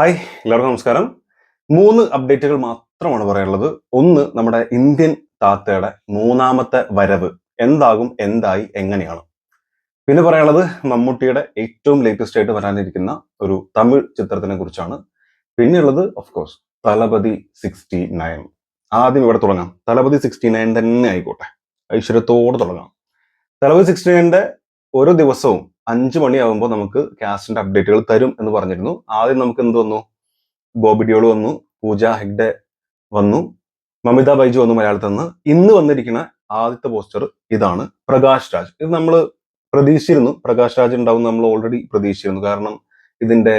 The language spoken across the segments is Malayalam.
ഹായ് എല്ലാവർക്കും നമസ്കാരം. മൂന്ന് അപ്ഡേറ്റുകൾ മാത്രമാണ് പറയാനുള്ളത്. ഒന്ന് നമ്മുടെ ഇന്ത്യൻ താത്തയുടെ മൂന്നാമത്തെ വരവ്. എന്താകും എന്തായി എങ്ങനെയാണ്? പിന്നെ പറയാനുള്ളത് മമ്മൂട്ടിയുടെ ഏറ്റവും ലേറ്റസ്റ്റ് ആയിട്ട് വരാനിരിക്കുന്ന ഒരു തമിഴ് ചിത്രത്തിനെ കുറിച്ചാണ്. പിന്നെയുള്ളത് കോഴ്സ് തലപതി സിക്സ്റ്റി നയൻ ആദ്യം ഇവിടെ തുടങ്ങാം. തലപതി സിക്സ്റ്റി നയൻ തന്നെ ആയിക്കോട്ടെ. ഐശ്വര്യത്തോടെ തുടങ്ങാം. തലപതി സിക്സ്റ്റി നയന്റെ ഓരോ ദിവസവും അഞ്ച് മണിയാകുമ്പോൾ നമുക്ക് കാസ്റ്റിന്റെ അപ്ഡേറ്റുകൾ തരും എന്ന് പറഞ്ഞിരുന്നു. ആദ്യം നമുക്ക് എന്ത് വന്നു? ബോബി ഡിയോൾ വന്നു പൂജ ഹെഗ്ഡെ വന്നു മമിത ബൈജു വന്നു മലയാളത്തിൽ നിന്ന്. ഇന്ന് വന്നിരിക്കുന്ന ആദ്യത്തെ പോസ്റ്റർ ഇതാണ് പ്രകാശ് രാജ്. ഇത് നമ്മൾ പ്രതീക്ഷിച്ചിരുന്നു. പ്രകാശ് രാജ് ഉണ്ടാവും നമ്മൾ ഓൾറെഡി പ്രതീക്ഷിച്ചിരുന്നു. കാരണം ഇതിന്റെ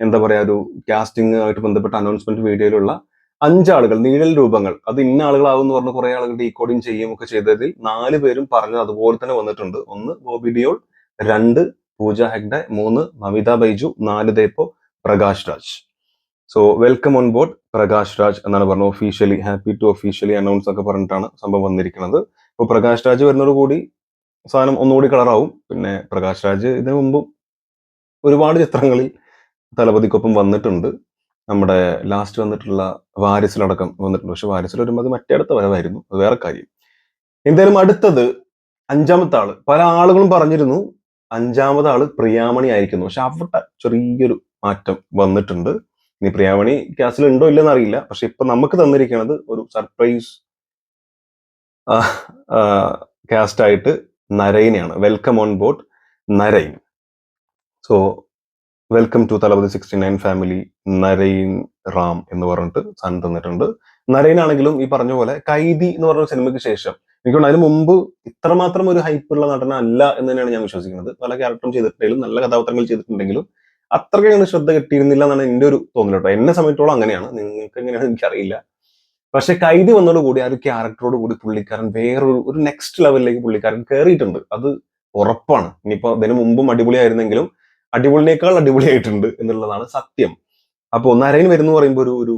എന്താ പറയാ ഒരു കാസ്റ്റിംഗ് ആയിട്ട് ബന്ധപ്പെട്ട അനൗൺസ്മെന്റ് വീഡിയോയിലുള്ള അഞ്ചാളുകൾ നീഴൽ രൂപങ്ങൾ. അത് ഇന്ന ആളുകളാവും എന്ന് പറഞ്ഞ കുറെ ആളുകൾ ഡീകോഡിങ് ചെയ്യുകയും ഒക്കെ ചെയ്തതിൽ നാല് പേരും പറഞ്ഞത് അതുപോലെ തന്നെ വന്നിട്ടുണ്ട്. ഒന്ന് ബോബി ഡിയോൾ രണ്ട് പൂജ ഹെഗ്ഡെ മൂന്ന് മമിത ബൈജു നാല് ദേപ്പോ Prakash Raj. So welcome on board Prakash Raj എന്നാണ് പറഞ്ഞത്. Officially happy to officially announce ഒക്കെ പറഞ്ഞിട്ടാണ് സംഭവം വന്നിരിക്കുന്നത്. അപ്പോൾ പ്രകാശ് രാജ് വരുന്നതോട് കൂടി സാധനം ഒന്നുകൂടി കളറാവും പിന്നെ പ്രകാശ് രാജ് ഇതിനു മുമ്പും ഒരുപാട് ചിത്രങ്ങളിൽ തലപതിക്കൊപ്പം വന്നിട്ടുണ്ട്. നമ്മുടെ ലാസ്റ്റ് വന്നിട്ടുള്ള വാരിസിലടക്കം വന്നിട്ടുണ്ട്. പക്ഷെ വാരിസിൽ വരുമ്പോൾ അത് മറ്റേ അടുത്ത വരവായിരുന്നു. അത് വേറെ കാര്യം. എന്തായാലും അടുത്തത് അഞ്ചാമത്തെ ആൾ. പല ആളുകളും പറഞ്ഞിരുന്നു. അഞ്ചാമത് ആൾ പ്രിയാമണി ആയിരിക്കുന്നു. പക്ഷെ അവിടെ ചെറിയൊരു മാറ്റം വന്നിട്ടുണ്ട്. ഇനി പ്രിയാമണി ക്യാസിൽ ഉണ്ടോ ഇല്ലെന്ന് അറിയില്ല. പക്ഷെ ഇപ്പൊ നമുക്ക് തന്നിരിക്കുന്നത് ഒരു സർപ്രൈസ് കാസ്റ്റ് ആയിട്ട് നരൈനെയാണ്. Welcome on board Narain. So welcome to Thalapathy sixty nine family Narain Ram എന്ന് പറഞ്ഞിട്ട് സാധനം തന്നിട്ടുണ്ട്. നരൈൻ ആണെങ്കിലും ഈ പറഞ്ഞ പോലെ കൈദി എന്ന് പറഞ്ഞ സിനിമയ്ക്ക് ശേഷം എനിക്ക് തോന്നുന്നു അതിന് മുമ്പ് ഇത്രമാത്രം ഒരു ഹൈപ്പ് ഹൈപ്പുള്ള നടനല്ല എന്ന് തന്നെയാണ് ഞാൻ വിശ്വസിക്കുന്നത്. പല ക്യാരക്ടറും ചെയ്തിട്ടുണ്ടെങ്കിലും നല്ല കഥാപാത്രങ്ങൾ ചെയ്തിട്ടുണ്ടെങ്കിലും അത്രയ്ക്ക് ശ്രദ്ധ കിട്ടിയിരുന്നില്ല എന്നാണ് എന്റെ ഒരു തോന്നൽ കേട്ടോ. എന്നെ സംബന്ധിച്ചോളം അങ്ങനെയാണ്. നിങ്ങൾക്ക് എങ്ങനെയാണ് എനിക്കറിയില്ല. പക്ഷെ കൈദി വന്നതോടുകൂടി ആ ഒരു ക്യാരക്ടറോട് കൂടി പുള്ളിക്കാരൻ വേറൊരു ഒരു നെക്സ്റ്റ് ലെവലിലേക്ക് പുള്ളിക്കാരൻ കയറിയിട്ടുണ്ട് അത് ഉറപ്പാണ്. ഇനിയിപ്പോ അതിന് മുമ്പും അടിപൊളിയായിരുന്നെങ്കിലും അടിപൊളിനേക്കാൾ അടിപൊളിയായിട്ടുണ്ട് എന്നുള്ളതാണ് സത്യം. അപ്പോൾ നരയൻ വരുന്നു പറയുമ്പോൾ ഒരു ഒരു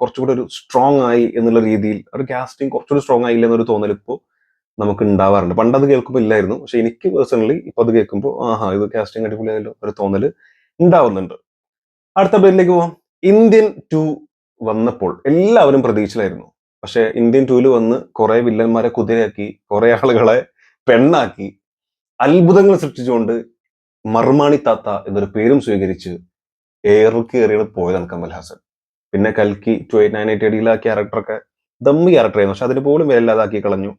കുറച്ചുകൂടെ ഒരു സ്ട്രോങ് ആയി എന്നുള്ള രീതിയിൽ ഒരു കാസ്റ്റിംഗ് കുറച്ചുകൂടി സ്ട്രോങ് ആയില്ല എന്നൊരു തോന്നൽ ഇപ്പോൾ നമുക്ക് ഉണ്ടാവാറുണ്ട് പണ്ട് അത് കേൾക്കുമ്പോൾ ഇല്ലായിരുന്നു. പക്ഷെ എനിക്ക് പേഴ്സണലി ഇപ്പൊ അത് കേൾക്കുമ്പോൾ ആഹാ ഇത് കാസ്റ്റിംഗ് അടിപൊളിയായല്ലോ ഒരു തോന്നൽ ഉണ്ടാവുന്നുണ്ട് അടുത്ത പേരിലേക്ക് പോവാം. ഇന്ത്യൻ ടു വന്നപ്പോൾ എല്ലാവരും പ്രതീക്ഷയിലായിരുന്നു പക്ഷെ ഇന്ത്യൻ ടൂവിൽ വന്ന് കുറെ വില്ലന്മാരെ കുതിരയാക്കി കുറെ ആളുകളെ പെണ്ണാക്കി അത്ഭുതങ്ങൾ സൃഷ്ടിച്ചുകൊണ്ട് മർമാണി താത്ത എന്നൊരു പേരും സ്വീകരിച്ച് ഏറുക്ക് കയറിയാണ് പോയതാണ് കമൽഹാസൻ പിന്നെ കൽക്കി ടു എയ്റ്റ് നയൻ എയ്റ്റ് എഡിയിലെ ആ ക്യാരക്ടറൊക്കെ ദമ്മ് ക്യാരക്ടറായിരുന്നു പക്ഷെ അതിന് പോലും വിലയില്ലാതാക്കി കളഞ്ഞു.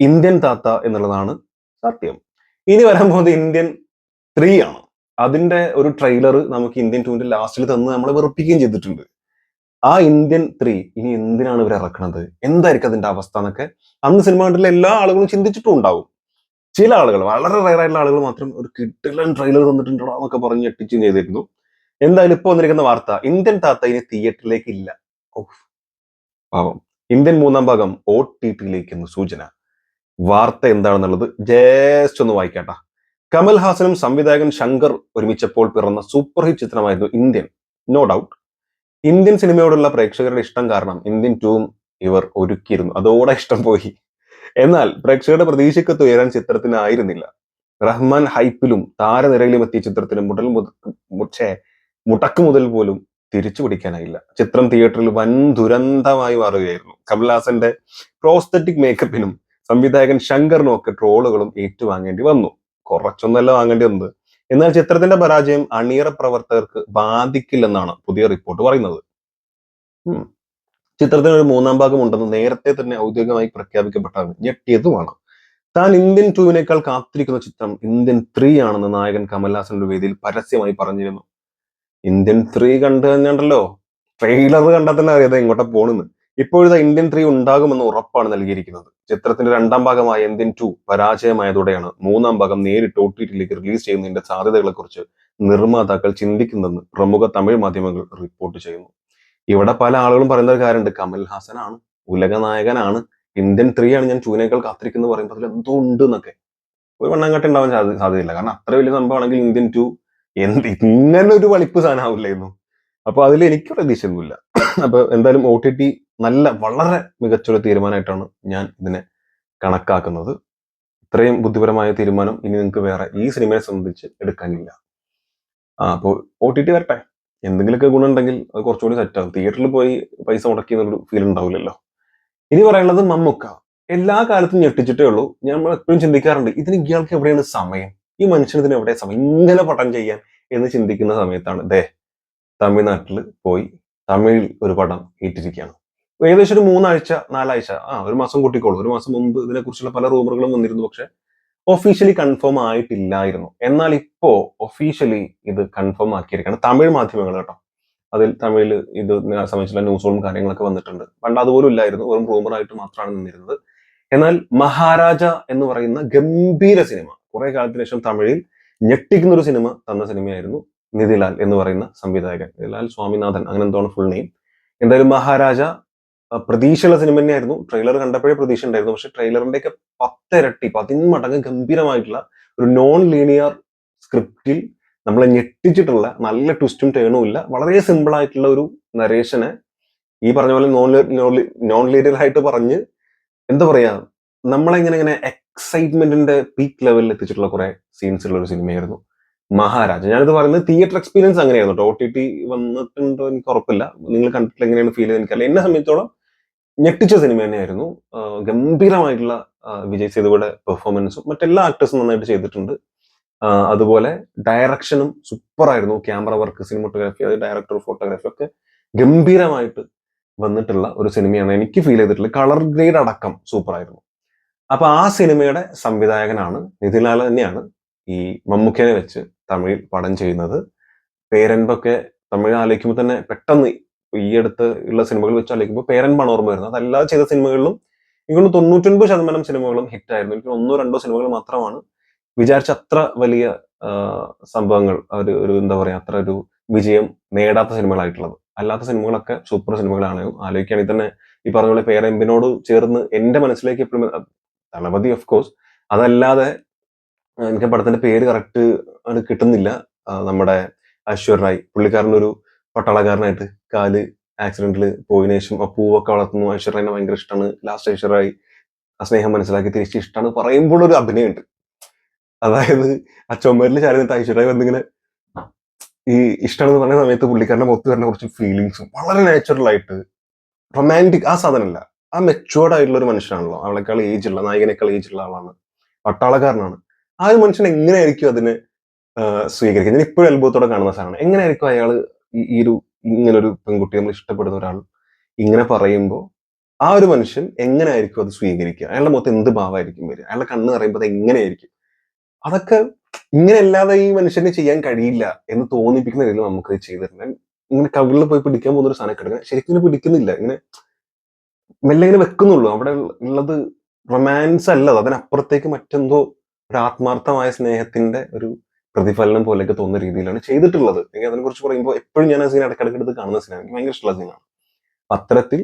ഇന്ത്യൻ താത്ത എന്നുള്ളതാണ് സത്യം. ഇനി വരാൻ പോകുന്നത് ഇന്ത്യൻ ത്രീ ആണ്. അതിന്റെ ഒരു ട്രെയിലർ നമുക്ക് ഇന്ത്യൻ ടൂവിന്റെ ലാസ്റ്റിൽ തന്ന് നമ്മളെ വെറുപ്പിക്കുകയും ചെയ്തിട്ടുണ്ട്. ആ ഇന്ത്യൻ ത്രീ ഇനി എന്തിനാണ് ഇവർ ഇറക്കുന്നത് എന്തായിരിക്കും അതിന്റെ അവസ്ഥ എന്നൊക്കെ അന്ന് സിനിമ കണ്ടിട്ടുള്ള എല്ലാ ആളുകളും ചിന്തിച്ചിട്ടും ഉണ്ടാവും. ചില ആളുകൾ വളരെ റയർ ആയിട്ടുള്ള ആളുകൾ മാത്രം ഒരു കിട്ടില്ല ട്രെയിലർ തന്നിട്ടുണ്ടോ എന്നൊക്കെ പറഞ്ഞ് ഞെട്ടിച്ചും ചെയ്തിരുന്നു. എന്തായാലും ഇപ്പൊ വന്നിരിക്കുന്ന വാർത്ത ഇന്ത്യൻ താത്ത ഇനി തിയേറ്ററിലേക്ക് ഇല്ല പാവം. ഇന്ത്യൻ മൂന്നാം ഭാഗം ഒ ടി ടിയിലേക്ക് എന്ന് സൂചന. വാർത്ത എന്താണെന്നുള്ളത് ജസ്റ്റ് ഒന്ന് വായിക്കാട്ട. കമൽഹാസനും സംവിധായകൻ ശങ്കർ ഒരുമിച്ചപ്പോൾ പിറന്ന സൂപ്പർ ഹിറ്റ് ചിത്രമായിരുന്നു ഇന്ത്യൻ. No doubt. ഇന്ത്യൻ സിനിമയോടുള്ള പ്രേക്ഷകരുടെ ഇഷ്ടം കാരണം ഇന്ത്യൻ ടൂവും ഇവർ ഒരുക്കിയിരുന്നു. അതോടെ ഇഷ്ടം പോയി. എന്നാൽ പ്രേക്ഷകരുടെ പ്രതീക്ഷയ്ക്കൊത്ത് ഉയരാൻ ചിത്രത്തിനായിരുന്നില്ല. റഹ്മാൻ ഹൈപ്പിലും താരനിരയിലും എത്തിയ ചിത്രത്തിന് മുതൽ മുത- ഛേ, മുടക്ക് മുതൽ പോലും തിരിച്ചു പിടിക്കാനായില്ല. ചിത്രം തിയേറ്ററിൽ വൻ ദുരന്തമായി മാറുകയായിരുന്നു. കമൽഹാസന്റെ പ്രോസ്തറ്റിക് മേക്കപ്പിനും സംവിധായകൻ ശങ്കറിനും ഒക്കെ ട്രോളുകളും ഏറ്റുവാങ്ങേണ്ടി വന്നു. കുറച്ചൊന്നല്ല വാങ്ങേണ്ടി വന്നത്. എന്നാൽ ചിത്രത്തിന്റെ പരാജയം അണിയറ പ്രവർത്തകർക്ക് ബാധിക്കില്ലെന്നാണ് പുതിയ റിപ്പോർട്ട് പറയുന്നത്. ചിത്രത്തിന് ഒരു മൂന്നാം ഭാഗം ഉണ്ടെന്ന് നേരത്തെ തന്നെ ഔദ്യോഗികമായി പ്രഖ്യാപിക്കപ്പെട്ടാണ് ഞെട്ടിയതുമാണ്. താൻ ഇന്ത്യൻ ടൂവിനേക്കാൾ കാത്തിരിക്കുന്ന ചിത്രം ഇന്ത്യൻ ത്രീ ആണെന്ന് നായകൻ കമൽഹാസന്റെ വേദിയിൽ പരസ്യമായി പറഞ്ഞിരുന്നു. ഇന്ത്യൻ ത്രീ കണ്ടു കഴിഞ്ഞുണ്ടല്ലോ? ട്രെയിലർ കണ്ടാൽ തന്നെ അറിയാതെ എങ്ങോട്ടാ പോണെന്ന്. ഇപ്പോഴത്തെ ഇന്ത്യൻ ത്രീ ഉണ്ടാകുമെന്ന് ഉറപ്പാണ് നൽകിയിരിക്കുന്നത്. ചിത്രത്തിന്റെ രണ്ടാം ഭാഗമായ ഇന്ത്യൻ ടു പരാജയമായതോടെയാണ് മൂന്നാം ഭാഗം നേരിട്ട് ഒ റിലീസ് ചെയ്യുന്നതിന്റെ സാധ്യതകളെ കുറിച്ച് നിർമ്മാതാക്കൾ ചിന്തിക്കുന്നെന്ന് പ്രമുഖ തമിഴ് മാധ്യമങ്ങൾ റിപ്പോർട്ട് ചെയ്യുന്നു. ഇവിടെ പല ആളുകളും പറയുന്ന ഒരു കാര്യമുണ്ട്. കമൽഹാസനാണ് ഉലക നായകനാണ്. ഇന്ത്യൻ ത്രീ ആണ് ഞാൻ ടൂവിനേക്കാൾ കാത്തിരിക്കുന്നത് പറയുമ്പോൾ അതിൽ എന്തോ ഉണ്ട് എന്നൊക്കെ. ഒരു വണ്ണാങ്കട്ട ഉണ്ടാവാൻ സാധ്യതയില്ല. കാരണം അത്ര വലിയ സംഭവമാണെങ്കിൽ ഇന്ത്യൻ ടു എന്ത് ഇങ്ങനെ ഒരു വളിപ്പ് സാധനം ആവില്ലായിരുന്നു അപ്പൊ അതിൽ എനിക്ക് പ്രതീക്ഷയൊന്നുമില്ല. അപ്പൊ എന്തായാലും ഒ ടി ടി നല്ല വളരെ മികച്ചൊരു തീരുമാനമായിട്ടാണ് ഞാൻ ഇതിനെ കണക്കാക്കുന്നത്. ഇത്രയും ബുദ്ധിപരമായ തീരുമാനം ഇനി നിങ്ങൾക്ക് വേറെ ഈ സിനിമയെ സംബന്ധിച്ച് എടുക്കാനില്ല. ആ അപ്പോൾ ഒ ടി ടി വരട്ടെ. എന്തെങ്കിലുമൊക്കെ ഗുണമുണ്ടെങ്കിൽ അത് കുറച്ചുകൂടി സെറ്റാകും തിയേറ്ററിൽ പോയി പൈസ മുടക്കി എന്നൊരു ഫീൽ ഉണ്ടാവില്ലല്ലോ. ഇനി പറയാനുള്ളത് മമ്മൂക്ക. എല്ലാ കാലത്തും ഞെട്ടിച്ചിട്ടേ ഉള്ളൂ. ഞാൻ എപ്പോഴും ചിന്തിക്കാറുണ്ട് ഇതിന് ഇയാൾക്ക് എവിടെയാണ് സമയം? ഈ മനുഷ്യനത്തിന് എവിടെ സമയം ഇങ്ങനെ പടം ചെയ്യാൻ എന്ന് ചിന്തിക്കുന്ന സമയത്താണ്. ദേ തമിഴ്നാട്ടിൽ പോയി തമിഴിൽ ഒരു പടം ഏറ്റിരിക്കുകയാണ്. ഏകദേശം ഒരു മൂന്നാഴ്ച നാലാഴ്ച ആ ഒരു മാസം കൂട്ടിക്കോളൂ. ഒരു മാസം മുമ്പ് ഇതിനെക്കുറിച്ചുള്ള പല റൂമറുകളും വന്നിരുന്നു. പക്ഷെ ഒഫീഷ്യലി കൺഫേം ആയിട്ടില്ലായിരുന്നു. എന്നാൽ ഇപ്പോ ഒഫീഷ്യലി ഇത് കൺഫേം ആക്കിയിരിക്കുകയാണ്. തമിഴ് മാധ്യമങ്ങൾ കേട്ടോ. അതിൽ തമിഴിൽ ഇത് സംബന്ധിച്ചുള്ള ന്യൂസുകളും കാര്യങ്ങളൊക്കെ വന്നിട്ടുണ്ട്. പണ്ട് അതുപോലും ഇല്ലായിരുന്നു. വെറും റൂമറായിട്ട് മാത്രമാണ് നിന്നിരുന്നത്. എന്നാൽ മഹാരാജ എന്ന് പറയുന്ന ഗംഭീര സിനിമ. കുറെ കാലത്തിന് ശേഷം തമിഴിൽ ഞെട്ടിക്കുന്ന ഒരു സിനിമ തന്ന സിനിമയായിരുന്നു നിതിലാൽ എന്ന് പറയുന്ന സംവിധായകൻ. നിതിലാൽ സ്വാമിനാഥൻ അങ്ങനെ എന്താണ് ഫുൾ നെയിം എന്തായാലും മഹാരാജ പ്രതീക്ഷയുള്ള സിനിമ തന്നെയായിരുന്നു. ട്രെയിലർ കണ്ടപ്പോഴേ പ്രതീക്ഷ ഉണ്ടായിരുന്നു. പക്ഷെ ട്രെയിലറിന്റെ ഒക്കെ പത്തിരട്ടി പതിന്മടങ്ങ് ഗംഭീരമായിട്ടുള്ള ഒരു നോൺ ലീനിയർ സ്ക്രിപ്റ്റിൽ നമ്മളെ ഞെട്ടിച്ചിട്ടുള്ള നല്ല ട്വിസ്റ്റും ടേണും ഇല്ല. വളരെ സിമ്പിൾ ആയിട്ടുള്ള ഒരു നരേഷനെ ഈ പറഞ്ഞ പോലെ നോൺ നോൺ ലീനിയർ ആയിട്ട് പറഞ്ഞ് എന്താ പറയാ നമ്മളെങ്ങനെ ഇങ്ങനെ എക്സൈറ്റ്മെന്റിന്റെ പീക്ക് ലെവലിൽ എത്തിച്ചിട്ടുള്ള കുറെ സീൻസ് ഉള്ള ഒരു സിനിമയായിരുന്നു മഹാരാജ. ഞാനിത് പറയുന്നത് തിയേറ്റർ എക്സ്പീരിയൻസ് അങ്ങനെയായിരുന്നു കേട്ടോ ഒ ടി ടി വന്നിട്ടുണ്ടോ എനിക്ക് ഉറപ്പില്ല. നിങ്ങൾ കണ്ടിട്ട് എങ്ങനെയാണ് ഫീൽ ചെയ്ത് എനിക്കറിയില്ല. എന്നെ സംബന്ധിച്ചോളം ഞെട്ടിച്ച സിനിമ തന്നെയായിരുന്നു. ഗംഭീരമായിട്ടുള്ള വിജയ് സേതുവിടെ പെർഫോമൻസും മറ്റെല്ലാ ആക്ടേഴ്സും നന്നായിട്ട് ചെയ്തിട്ടുണ്ട്. അതുപോലെ ഡയറക്ഷനും സൂപ്പർ ആയിരുന്നു ക്യാമറ വർക്ക് സിനിമോട്ടോഗ്രാഫി അത് ഡയറക്ടർ ഫോട്ടോഗ്രാഫി ഒക്കെ ഗംഭീരമായിട്ട് വന്നിട്ടുള്ള ഒരു സിനിമയാണ് എനിക്ക് ഫീൽ ചെയ്തിട്ടുള്ളത്. കളർ ഗ്രേഡ് അടക്കം സൂപ്പർ ആയിരുന്നു അപ്പൊ ആ സിനിമയുടെ സംവിധായകനാണ് നിതിലാൽ തന്നെയാണ് ഈ മമ്മൂക്കനെ വെച്ച് തമിഴിൽ പടം ചെയ്യുന്നത്. പേരൻപൊക്കെ തമിഴ് ആലോചിക്കുമ്പോൾ തന്നെ പെട്ടെന്ന് ഈ അടുത്ത് ഉള്ള സിനിമകൾ വെച്ച് ആലോചിക്കുമ്പോൾ പേരൻപാണ് ഓർമ്മ വരുന്നത്. അതല്ലാതെ ചെയ്ത സിനിമകളിലും ഇങ്ങനെ തൊണ്ണൂറ്റൊൻപത് ശതമാനം സിനിമകളും ഹിറ്റ് ആയിരുന്നു എനിക്ക് ഒന്നോ രണ്ടോ സിനിമകൾ മാത്രമാണ് വിചാരിച്ച അത്ര വലിയ സംഭവങ്ങൾ ഒരു ഒരു എന്താ പറയാ അത്ര ഒരു വിജയം നേടാത്ത സിനിമകളായിട്ടുള്ളത്. അല്ലാത്ത സിനിമകളൊക്കെ സൂപ്പർ സിനിമകളാണ് ആലോചിക്കുകയാണെങ്കിൽ തന്നെ ഈ പറഞ്ഞ പോലെ പേരമ്പിനോട് ചേർന്ന് എന്റെ മനസ്സിലേക്ക് എപ്പോഴും തളപതി ഓഫ് കോഴ്സ് അതല്ലാതെ എനിക്ക് പടത്തിന്റെ പേര് കറക്റ്റ് ആണ് കിട്ടുന്നില്ല. നമ്മുടെ ഐശ്വര്യനായി പുള്ളിക്കാരനൊരു പട്ടാളക്കാരനായിട്ട് കാൽ ആക്സിഡന്റിൽ പോയതിനു ശേഷം ആ പൂവൊക്കെ വളർത്തുന്നു. ഐശ്വര്യനെ ഭയങ്കര ഇഷ്ടമാണ് ലാസ്റ്റ് ഐശ്വര്യായി ആ സ്നേഹം മനസ്സിലാക്കി തിരിച്ച് ഇഷ്ടമാണ് പറയുമ്പോൾ ഒരു അഭിനയമുണ്ട്. അതായത് ആ ചുമരിൽ ചാരുന്നിട്ട് ഐശ്വര്യായി വന്നിങ്ങനെ ഈ എന്ന് പറഞ്ഞ സമയത്ത് പുള്ളിക്കാരന്റെ മൊത്തം വരുന്ന കുറച്ച് ഫീലിങ്സും വളരെ നാച്ചുറൽ ആയിട്ട് റൊമാന്റിക് ആ സാധനമല്ല. ആ മെച്ചുവേർഡ് ആയിട്ടുള്ള ഒരു മനുഷ്യനാണല്ലോ. അവളെക്കാൾ ഏജ് ഉള്ള നായകനേക്കാൾ ഏജ് ഉള്ള ആളാണ്. പട്ടാളക്കാരനാണ്. ആ ഒരു മനുഷ്യൻ എങ്ങനെയായിരിക്കും അതിനെ സ്വീകരിക്കുക ഞാൻ ഇപ്പോഴും അത്ഭുതത്തോടെ കാണുന്ന സാധനമാണ്. എങ്ങനെയായിരിക്കും അയാൾ ഈ ഒരു ഇങ്ങനൊരു പെൺകുട്ടി നമ്മൾ ഇഷ്ടപ്പെടുന്ന ഒരാൾ ഇങ്ങനെ പറയുമ്പോൾ ആ ഒരു മനുഷ്യൻ എങ്ങനെയായിരിക്കും അത് സ്വീകരിക്കുക? അയാളുടെ മൊത്തം എന്ത് ഭാവമായിരിക്കും വരിക? അയാളുടെ കണ്ണ് പറയുമ്പോൾ അത് എങ്ങനെയായിരിക്കും? അതൊക്കെ ഇങ്ങനെ അല്ലാതെ ഈ മനുഷ്യന് ചെയ്യാൻ കഴിയില്ല എന്ന് തോന്നിപ്പിക്കുന്ന രീതിയിൽ നമുക്ക് ചെയ്തിട്ടുണ്ട് ഇങ്ങനെ കവിളിൽ പോയി പിടിക്കാൻ പോകുന്ന ഒരു സാധനം കിടക്കുക ശരിക്കും പിടിക്കുന്നില്ല. ഇങ്ങനെ മെല്ലെ ഇങ്ങനെ വെക്കുന്നുള്ളൂ. അവിടെ ഉള്ളത് റൊമാൻസ് അല്ല. അതിനപ്പുറത്തേക്ക് മറ്റെന്തോ ഒരു ആത്മാർത്ഥമായ സ്നേഹത്തിന്റെ ഒരു പ്രതിഫലനം പോലെയൊക്കെ തോന്നുന്ന രീതിയിലാണ് ചെയ്തിട്ടുള്ളത്. എനിക്ക് അതിനെ കുറിച്ച് പറയുമ്പോൾ എപ്പോഴും ഞാൻ ആ സീൻ ഇടയ്ക്കിടയ്ക്ക് എടുത്ത് കാണുന്ന സീനാണ് എനിക്ക് ഭയങ്കര ഇഷ്ടമുള്ള സീനാണ് അത്തരത്തിൽ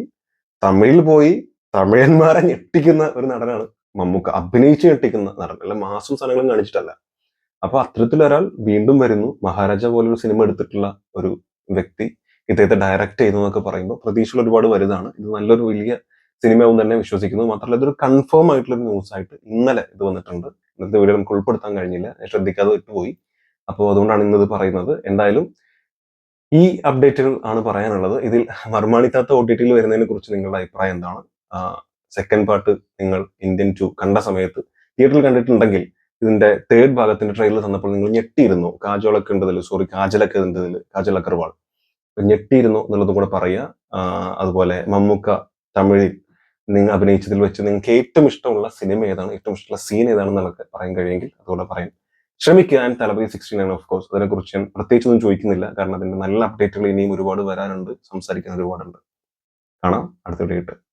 തമിഴിൽ പോയി തമിഴന്മാരെ ഞെട്ടിക്കുന്ന ഒരു നടനാണ് മമ്മൂക്ക. അഭിനയിച്ച് ഞെട്ടിക്കുന്ന നടൻ. അല്ല മാസം സാധനങ്ങളും കാണിച്ചിട്ടല്ല. അപ്പൊ അത്തരത്തിലൊരാൾ വീണ്ടും വരുന്നു. മഹാരാജ പോലൊരു സിനിമ എടുത്തിട്ടുള്ള ഒരു വ്യക്തി. ഇദ്ദേഹത്തെ ഡയറക്റ്റ് ചെയ്തു എന്നൊക്കെ പറയുമ്പോൾ പ്രതീക്ഷകൾ ഒരുപാട് വലുതാണ്. ഇത് നല്ലൊരു വലിയ സിനിമയാവും തന്നെ വിശ്വസിക്കുന്നു. മാത്രമല്ല ഇതൊരു കൺഫേം ആയിട്ടുള്ള ഒരു ന്യൂസ് ആയിട്ട് ഇന്നലെ ഇത് വന്നിട്ടുണ്ട്. ഇന്നത്തെ വീഡിയോ നമുക്ക് ഉൾപ്പെടുത്താൻ കഴിഞ്ഞില്ല. ശ്രദ്ധിക്കാതെ വിട്ടുപോയി. അപ്പോൾ അതുകൊണ്ടാണ് ഇന്നത് പറയുന്നത്. എന്തായാലും ഈ അപ്ഡേറ്റുകൾ ആണ് പറയാനുള്ളത്. ഇതിൽ മർമാണിത്താത്ത ഒ ടി ടിയിൽ വരുന്നതിനെ കുറിച്ച് നിങ്ങളുടെ അഭിപ്രായം എന്താണ്? സെക്കൻഡ് പാർട്ട് നിങ്ങൾ ഇന്ത്യൻ ടു കണ്ട സമയത്ത് തിയേറ്ററിൽ കണ്ടിട്ടുണ്ടെങ്കിൽ ഇതിന്റെ തേർഡ് ഭാഗത്തിന്റെ ട്രെയിലർ തന്നപ്പോൾ നിങ്ങൾ ഞെട്ടിയിരുന്നു. കാജോളൊക്കെ ഉണ്ടതിൽ സോറി കാജലൊക്കെ ഉണ്ടതിൽ കാജൽ ഞെട്ടിയിരുന്നു എന്നുള്ളതും കൂടെ പറയുക. അതുപോലെ മമ്മൂക്ക തമിഴിൽ നിങ്ങൾ അഭിനയിച്ചതിൽ വെച്ച് നിങ്ങൾക്ക് ഏറ്റവും ഇഷ്ടമുള്ള സിനിമ ഏതാണ്? ഏറ്റവും ഇഷ്ടമുള്ള സീൻ ഏതാണെന്നുള്ളതൊക്കെ പറയാൻ കഴിയുമെങ്കിൽ അതുകൂടെ പറയാൻ ശ്രമിക്കുക. ആൻഡ് തലപതി സിക്സ്റ്റീൻ ആണ് ഓഫ് കോഴ്സ് അതിനെക്കുറിച്ച് ഞാൻ പ്രത്യേകിച്ചൊന്നും ചോദിക്കുന്നില്ല. കാരണം അതിന്റെ നല്ല അപ്ഡേറ്റുകൾ ഇനിയും ഒരുപാട് വരാനുണ്ട്. സംസാരിക്കാൻ ഒരുപാടുണ്ട്. കാണാം. അടുത്ത വീഡിയോ